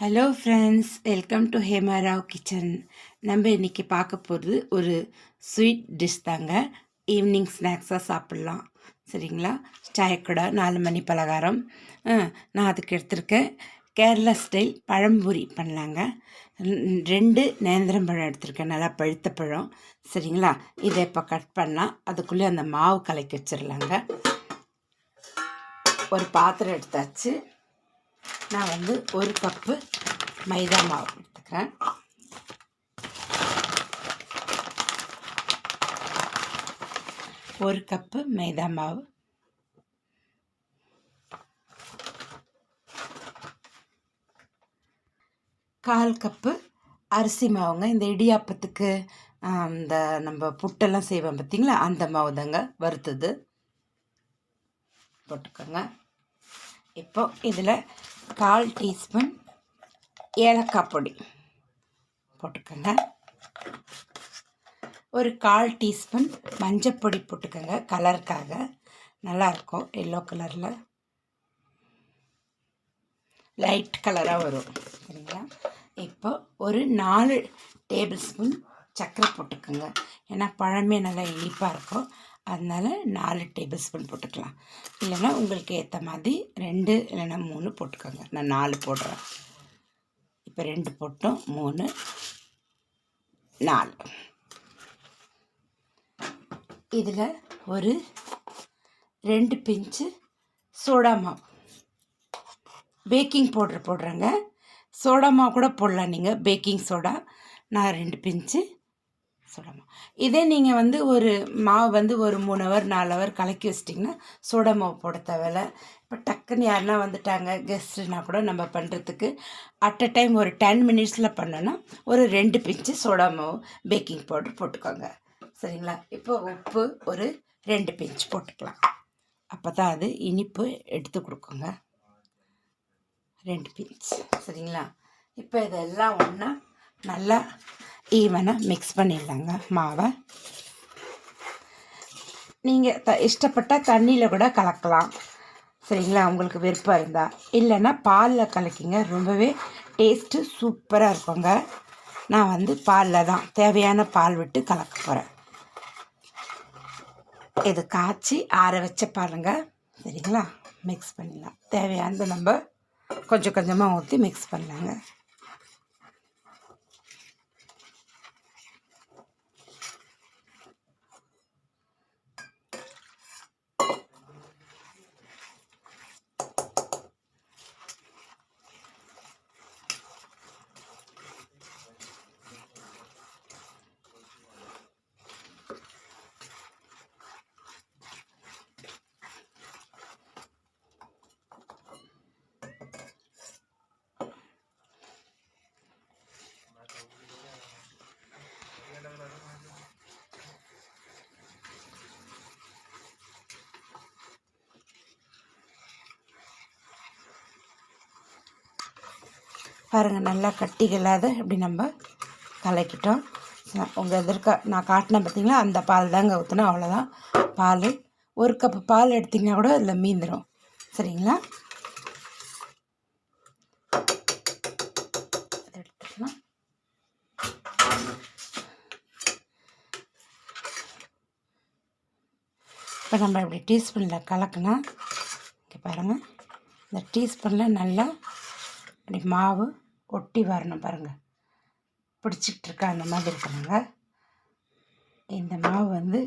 Hello friends welcome to Hemarao kitchen நம்ம இன்றைக்கி பார்க்க போகிறது ஒரு ஸ்வீட் டிஷ் தாங்க. ஈவினிங் ஸ்நாக்ஸாக சாப்பிட்லாம். சரிங்களா? சாயக்கூட நாலு மணி பலகாரம். ஆ, நான் அதுக்கு எடுத்திருக்கேன். கேரளா ஸ்டைல் பழம்பூரி பண்ணலாங்க. ரெண்டு நேந்திரம் பழம் எடுத்திருக்கேன். நல்லா பழுத்த பழம். சரிங்களா? இதை இப்போ கட் பண்ணால் அதுக்குள்ளே அந்த மாவு கலக்கி வச்சிடலாங்க ஒரு பாத்திரம் எடுத்தாச்சு. நான் வந்து ஒரு கப்பு மைதா மாவு எடுத்துக்கிறேன். ஒரு கப்பு மைதா மாவு. கால் கப்பு அரிசி மாவுங்க. இந்த இடியாப்பத்துக்கு இந்த நம்ம புட்டெல்லாம் செய்வோம் பார்த்தீங்களா அந்த மாவு தாங்க வறுத்தது. போட்டுக்கோங்க. இப்போ இதில் கால் டீஸ்பூன் ஏலக்காய் பொடி போட்டுக்கோங்க. ஒரு கால் டீஸ்பூன் மஞ்சப்பொடி போட்டுக்கோங்க கலருக்காக. நல்லாயிருக்கும் எல்லோ கலரில். லைட் கலராக வரும் சரிங்களா? இப்போ ஒரு நாலு டேபிள் ஸ்பூன் சர்க்கரை போட்டுக்கோங்க. ஏன்னா பழமே நல்லா இனிப்பாக இருக்கும். அதனால் நாலு டேபிள் ஸ்பூன் போட்டுக்கலாம். இல்லைன்னா உங்களுக்கு ஏற்ற மாதிரி ரெண்டு இல்லைன்னா மூணு போட்டுக்கோங்க. நான் நாலு போடுறேன். இப்போ ரெண்டு போட்டோம். மூணு நாலு. இதில் ஒரு ரெண்டு பிஞ்சு சோடா மாவு. பேக்கிங் பவுட்ரு போடுறேங்க. சோடா மாவு கூட போடலாம் நீங்கள் பேக்கிங் சோடா. நான் ரெண்டு பிஞ்சு சோடா மாவு இதே நீங்கள் வந்து ஒரு மாவு வந்து ஒரு மூணு ஹவர் நாலு ஹவர் கலக்கி வச்சிட்டிங்கன்னா சோடா மாவு போட தேவையில்ல. இப்போ டக்குன்னு யாருனா வந்துட்டாங்க கெஸ்ட்டுனா கூட நம்ம பண்ணுறதுக்கு அட் அ டைம் ஒரு டென் மினிட்ஸில் பண்ணோன்னா ஒரு ரெண்டு பிஞ்சு சோடா மாவு பேக்கிங் பவுடர் போட்டுக்கோங்க. சரிங்களா? இப்போ உப்பு ஒரு ரெண்டு பிஞ்சு போட்டுக்கலாம். அப்போ தான் அது இனிப்பு எடுத்து கொடுக்குங்க. ரெண்டு பிஞ்ச் சரிங்களா? இப்போ இதெல்லாம் ஒன்றா நல்லா ஈவனாக மிக்ஸ் பண்ணிடலாங்க மாவை. நீங்கள் த இஷ்டப்பட்டால் தண்ணியில் கூட கலக்கலாம். சரிங்களா? உங்களுக்கு விருப்பம் இருந்தால் இல்லைன்னா பாலில் கலக்கிங்க. ரொம்பவே டேஸ்ட்டு சூப்பராக இருக்குங்க. நான் வந்து பாலில் தான் தேவையான பால் விட்டு கலக்க போகிறேன் இது காய்ச்சி ஆற வச்ச பாருங்க சரிங்களா? மிக்ஸ் பண்ணிடலாம். தேவையானது நம்ம கொஞ்சம் கொஞ்சமாக ஊற்றி மிக்ஸ் பண்ணலாங்க. பாருங்கள் நல்லா கட்டிகளாத இப்படி நம்ம கலக்கிட்டோம். உங்கள் எதிர்க்க நான் காட்டினேன் பார்த்தீங்களா அந்த பால் தாங்க ஊற்றினோம் அவ்வளோதான் பால் ஒரு கப்பு பால் எடுத்திங்கன்னா கூட அதில் மீந்துடும் சரிங்களா? எடுத்துக்கலாம் இப்போ நம்ம இப்படி டீஸ்பூனில் கலக்கினா இங்கே பாருங்கள் இந்த டீஸ்பூனில் நல்லா இப்படி மாவு ஒட்டி வரணும் பாருங்கள் பிடிச்சிக்கிட்டு இருக்கா அந்த மாதிரி இருக்கணுங்க. இந்த மாவு வந்து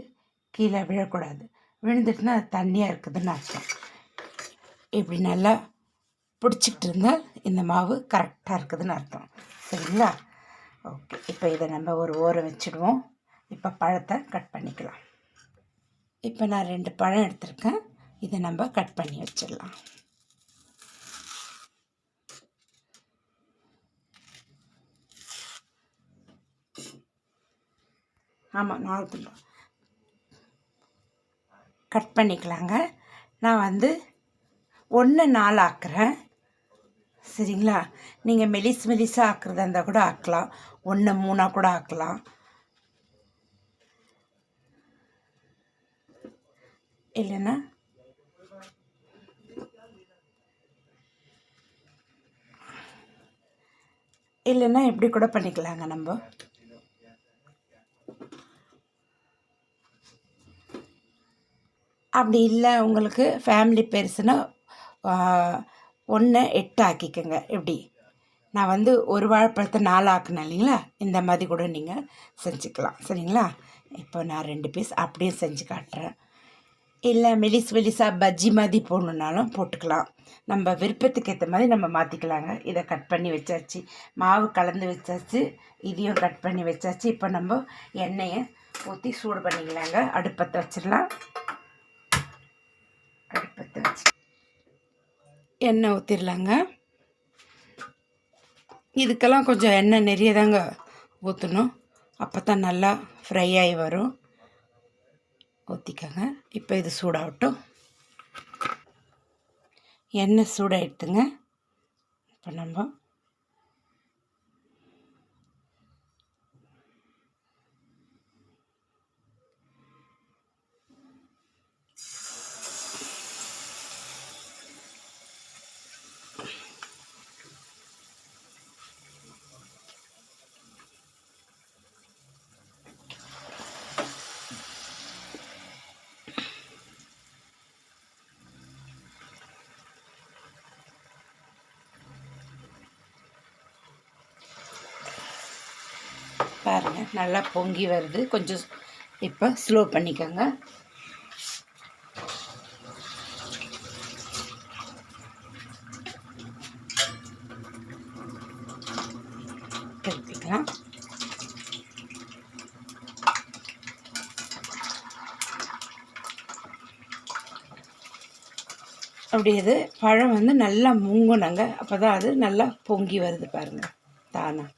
கீழே விழக்கூடாது. விழுந்துட்டுனா அது தண்ணியாக இருக்குதுன்னு அர்த்தம். இப்படி நல்லா பிடிச்சிக்கிட்டு இருந்தால் இந்த மாவு கரெக்டாக இருக்குதுன்னு அர்த்தம். சரிங்களா? ஓகே. இப்போ இதை நம்ம ஒரு ஓரம் வச்சுடுவோம். இப்போ பழத்தை கட் பண்ணிக்கலாம். இப்போ நான் ரெண்டு பழம் எடுத்திருக்கேன். இதை நம்ம கட் பண்ணி வச்சிடலாம். ஆமாம் நாலு துண்டு கட் பண்ணிக்கலாங்க. நான் வந்து ஒன்று நாலு ஆக்குறேன். சரிங்களா? நீங்கள் மெலிஸ் மெலிசாக ஆக்குறதா இருந்தால் கூட ஆக்கலாம். ஒன்று மூணாக கூட ஆக்கலாம். இல்லைன்னா? இல்லைன்னா இப்படி கூட பண்ணிக்கலாங்க நம்ம. அப்படி இல்லை உங்களுக்கு ஃபேமிலி பெருசுன்னா ஒன்று எட்டு ஆக்கிக்கோங்க. இப்படி நான் வந்து ஒரு வாழைப்பழத்தை நாலு ஆக்கினேன் இல்லைங்களா? இந்த மாதிரி கூட நீங்கள் செஞ்சுக்கலாம். சரிங்களா? இப்போ நான் ரெண்டு பீஸ் அப்படியே செஞ்சு காட்டுறேன். இல்லை மெலிஸ் மெலிஸாக பஜ்ஜி மாதிரி போடணுன்னாலும் போட்டுக்கலாம். நம்ம விருப்பத்துக்கு ஏற்ற மாதிரி நம்ம மாற்றிக்கலாங்க இதை கட் பண்ணி வச்சாச்சு. மாவு கலந்து வச்சாச்சு. இதையும் கட் பண்ணி வச்சாச்சு. இப்போ நம்ம எண்ணெயை ஊற்றி சூடு பண்ணிக்கலாங்க. அடுப்பத்தை வச்சிடலாம் அடுப்பத்தை வச்சு எண்ணெய் ஊற்றிடலாங்க இதுக்கெல்லாம் கொஞ்சம் எண்ணெய் நிறைய தாங்க ஊற்றணும் அப்போ தான் நல்லா ஃப்ரை ஆகி வரும். ஊற்றிக்கோங்க இப்போ இது சூடாகட்டும். எண்ணெய் சூடாகிடுதுங்க இப்போ நம்ம பாருங்கள் நல்லா பொங்கி வருது. கொஞ்சம் இப்போ ஸ்லோ பண்ணிக்கோங்க. எடுத்துக்கலாம் அப்படி இது பழம் வந்து நல்லா முங்கணுங்க. அப்போ தான் அது நல்லா பொங்கி வருது பாருங்கள் தானாக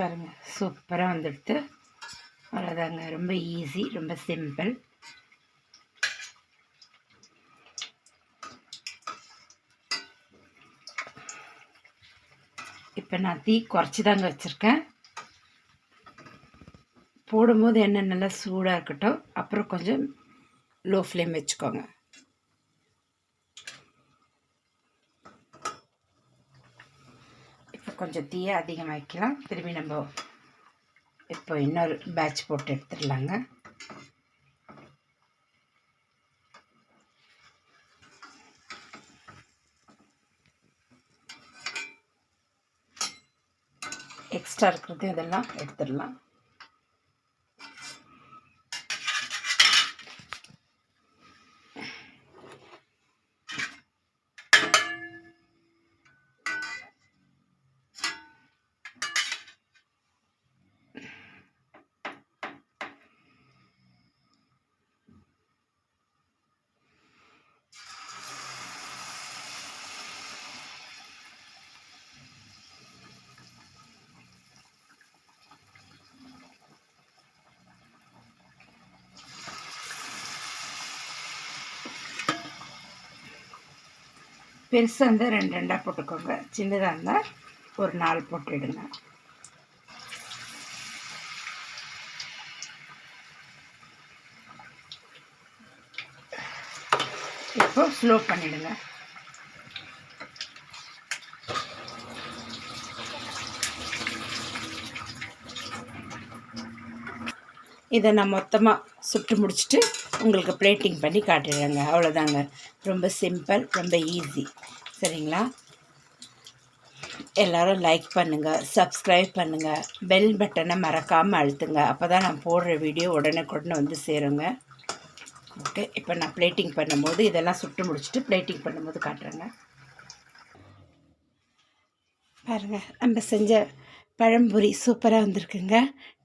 பாருங்கள் சூப்பராக வந்துடுத்து. அவ்வளோதாங்க ரொம்ப ஈஸி ரொம்ப சிம்பிள் இப்போ நான் தீ குறைச்சி தாங்க வச்சுருக்கேன். போடும்போது எண்ணெய் நல்லா சூடாக இருக்கட்டும் அப்புறம் கொஞ்சம் லோ ஃப்ளேம் வச்சுக்கோங்க. கொஞ்சம் தீயை அதிகமாக வைக்கலாம். திரும்பி நம்ம இப்போ இன்னொரு பேட்ச் போட்டு எடுத்துடலாங்க. எக்ஸ்ட்ரா இருக்கிறது இதெல்லாம் எடுத்துடலாம். பெருசாக இருந்தால் ரெண்டு ரெண்டாக போட்டுக்கோங்க. சின்னதாக இருந்தால் ஒரு நாலு போட்டுடுங்க. இப்போ ஸ்லோ பண்ணிவிடுங்க இதை நான் மொத்தமாக சுட்டு முடிச்சுட்டு உங்களுக்கு பிளேட்டிங் பண்ணி காட்டிடுறேங்க. அவ்வளோதாங்க ரொம்ப சிம்பிள் ரொம்ப ஈஸி சரிங்களா? எல்லோரும் லைக் பண்ணுங்கள் சப்ஸ்கிரைப் பண்ணுங்கள் பெல் பட்டனை மறக்காமல் அழுத்துங்க. அப்போ தான் நான் போடுற வீடியோ உடனே உடனே வந்து சேருங்க. ஓகே இப்போ நான் பிளேட்டிங் பண்ணும்போது இதெல்லாம் சுட்டு முடிச்சுட்டு பிளேட்டிங் பண்ணும்போது காட்டுறேங்க. பாருங்கள் நம்ம செஞ்ச பழம்புரி சூப்பராக வந்திருக்குங்க.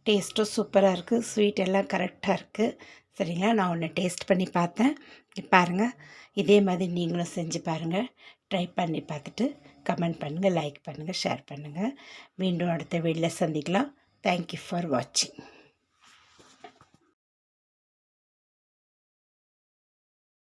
டேஸ்ட்டும் சூப்பராக இருக்குது ஸ்வீட் எல்லாம் கரெக்டாக இருக்குது சரிங்களா? நான் ஒன்று டேஸ்ட் பண்ணி பார்த்தேன். பாருங்கள் இதே மாதிரி நீங்களும் செஞ்சு பாருங்கள் ட்ரை பண்ணி பார்த்துட்டு கமெண்ட் பண்ணுங்கள் லைக் பண்ணுங்கள் ஷேர் பண்ணுங்கள் மீண்டும் அடுத்த வீடியோவில் சந்திக்கலாம். தேங்க்யூ ஃபார் வாட்சிங்